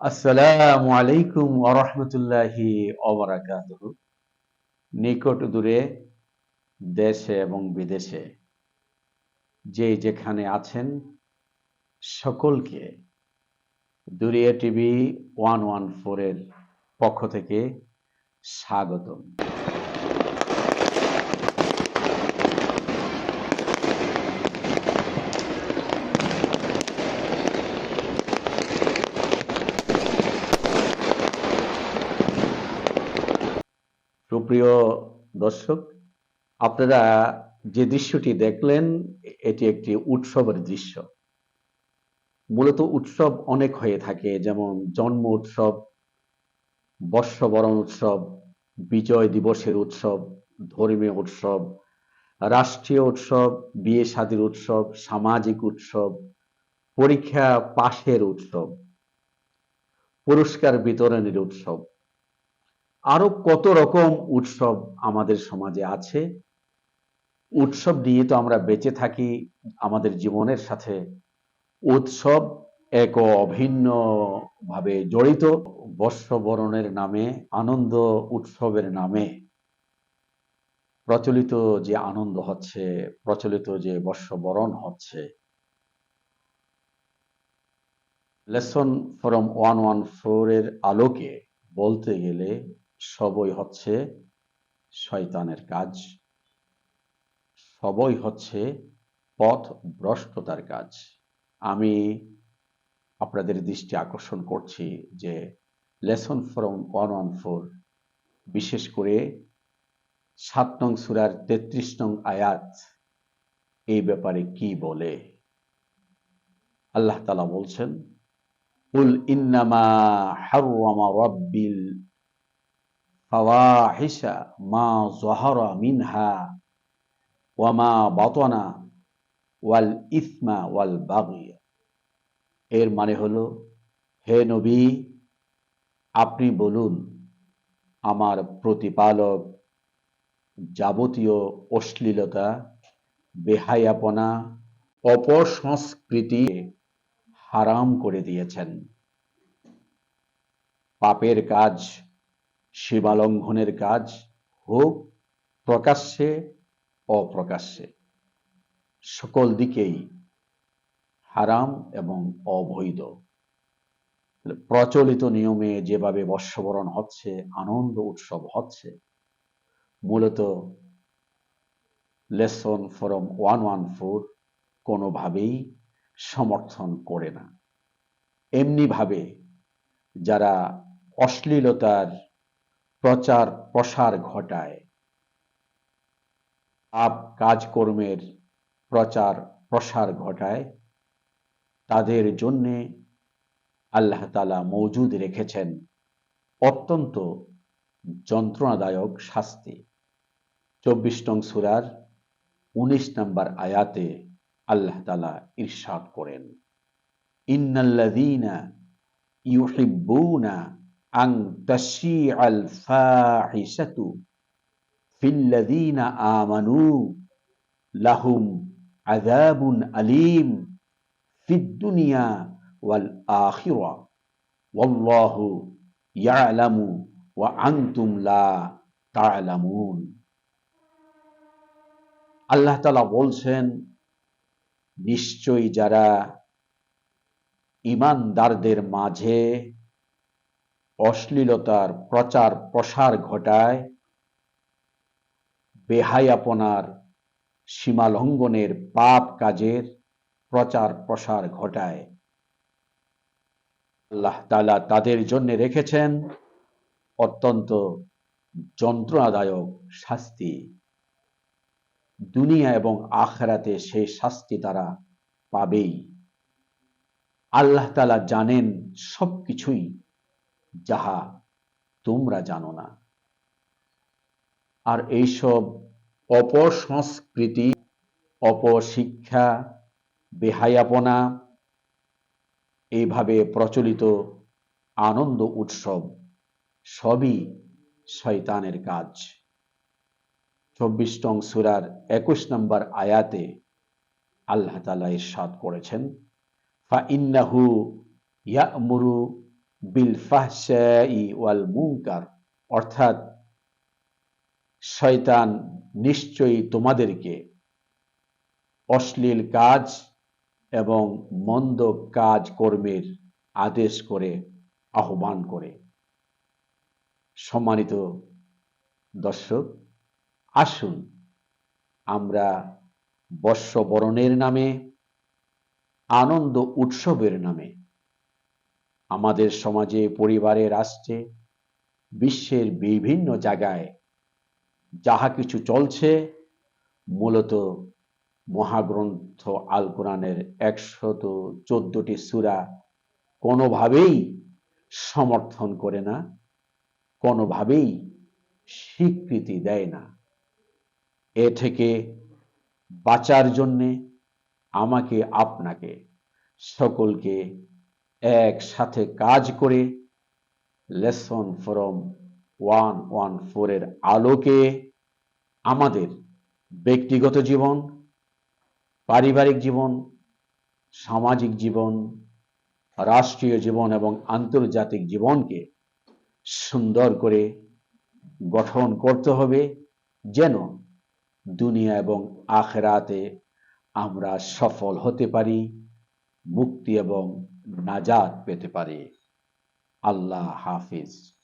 আসসালামু আলাইকুম আরহামতুল্লাহি নিকট দূরে দেশে এবং বিদেশে যে যেখানে আছেন সকলকে দুরিয়া টিভি ওয়ান ওয়ান ফোরের পক্ষ থেকে স্বাগতম। সুপ্রিয় দর্শক, আপনারা যে দৃশ্যটি দেখলেন, এটি একটি উৎসবের দৃশ্য। মূলত উৎসব অনেক হয়ে থাকে, যেমন জন্ম উৎসব, বর্ষবরণ উৎসব, বিজয় দিবসের উৎসব, ধর্মীয় উৎসব, রাষ্ট্রীয় উৎসব বিয়ে শাদীর উৎসব, সামাজিক উৎসব, পরীক্ষা পাশের উৎসব, পুরস্কার বিতরণের উৎসব। আরও কত রকম উৎসব আমাদের সমাজে আছে? উৎসব নিয়ে তো আমরা বেঁচে থাকি, আমাদের জীবনের সাথে। উৎসব এক অভিন্ন ভাবে জড়িত। বর্ষবরণের নামে, আনন্দ উৎসবের নামে প্রচলিত যে আনন্দ হচ্ছে, প্রচলিত যে বর্ষবরণ হচ্ছে। Lesson from one one four এর আলোকে বলতে গেলে সবই হচ্ছে শয়তানের কাজ। সবই হচ্ছে পথ ভ্রষ্টতার কাজ। আমি আপনাদের দৃষ্টি আকর্ষণ করছি যে lesson from one one four, বিশেষ করে সাত নং সুরার তেত্রিশ নং আয়াত, এই ব্যাপারে কি বলে? আল্লাহ তালা বলছেন উল ইন্নামা হারওয়ামা রব্বিল মা জহরা মিনহা বাতনা ওয়াল ইসমা ওয়াল বাগিয়া এর মানে হলো, হে নবী, আপনি বলুন, আমার প্রতিপালক যাবতীয় অশ্লীলতা, বেহায়াপনা, অপসংস্কৃতি হারাম করে দিয়েছেন। পাপের কাজ সীমালঙ্ঘনের কাজ হোক, প্রকাশ্যে, অপ্রকাশ্যে। সকল দিকেই হারাম এবং অবৈধ। প্রচলিত নিয়মে যেভাবে বর্ষবরণ হচ্ছে, আনন্দ উৎসব হচ্ছে, মূলত lesson from one one four কোনোভাবেই সমর্থন করে না। এমনিভাবে যারা অশ্লীলতার প্রচার প্রসার ঘটায়। আপ কাজকর্মের প্রচার প্রসার ঘটায়। তাদের জন্যে আল্লাহ তালা মজুদ রেখেছেন অত্যন্ত যন্ত্রণাদায়ক শাস্তি। চব্বিশ নং সুরার উনিশ নম্বর আয়াতে আল্লাহ তালা ইরশাদ করেন, ইন্নাল্লাযীনা ইউহিব্বুনা আং তাশিআল ফাহিশাতু ফিল্লাযীনা আমানু লাহুম আযাবুন আলীম ফিদ দুনিয়া ওয়াল আখিরা ওয়াল্লাহু ইয়ালামু ওয়া আনতুম লা তা'লামুন আল্লাহ বলছেন, নিশ্চয়ই যারা ইমানদারদের মাঝে অশ্লীলতার প্রচার প্রসার ঘটায় বেহায়াপনার সীমালঙ্ঘনের পাপ কাজের প্রচার প্রসার ঘটায়। আল্লাহ তালা তাদের জন্য রেখেছেন অত্যন্ত যন্ত্রণাদায়ক শাস্তি। দুনিয়া এবং আখরাতে সেই শাস্তি তারা পাবেই। আল্লাহ তালা জানেন সবকিছুই যাহা তোমরা জানো না। আর এইসব অপসংস্কৃতি, অপশিক্ষা, বেহায়াপনা, এইভাবে প্রচলিত আনন্দ উৎসব সবই শয়তানের কাজ। চব্বিশ টং সুরার একুশ নম্বর আয়াতে আল্লাহ তালা ইরশাদ করেছেন, ফা ইন্নাহু ইয়ামুরু বিল ওয়াল মুনকার অর্থাৎ শয়তান নিশ্চয়ই তোমাদেরকে অশ্লীল কাজ এবং মন্দ কাজ কর্মের আদেশ করে, আহ্বান করে। সম্মানিত দর্শক, আসুন আমরা বর্ষবরণের নামে, আনন্দ উৎসবের নামে আমাদের সমাজে, পরিবারে, রাষ্ট্রে, বিশ্বের বিভিন্ন জায়গায় যাহা কিছু চলছে, মূলত মহাগ্রন্থ আল কোরআনের একশত চোদ্দটি সুরা কোনোভাবেই সমর্থন করে না, কোনোভাবেই স্বীকৃতি দেয় না। এ থেকে বাঁচার জন্যে আমাকে, আপনাকে, সকলকে একসাথে কাজ করে লেসন ফ্রম ওয়ান ওয়ান ফোরের আলোকে আমাদের ব্যক্তিগত জীবন, পারিবারিক জীবন, সামাজিক জীবন, রাষ্ট্রীয় জীবন এবং আন্তর্জাতিক জীবনকে সুন্দর করে গঠন করতে হবে যেন দুনিয়া এবং আখেরাতে আমরা সফল হতে পারি, মুক্তি এবং নাজাত পেতে পারি। আল্লাহ হাফিজ।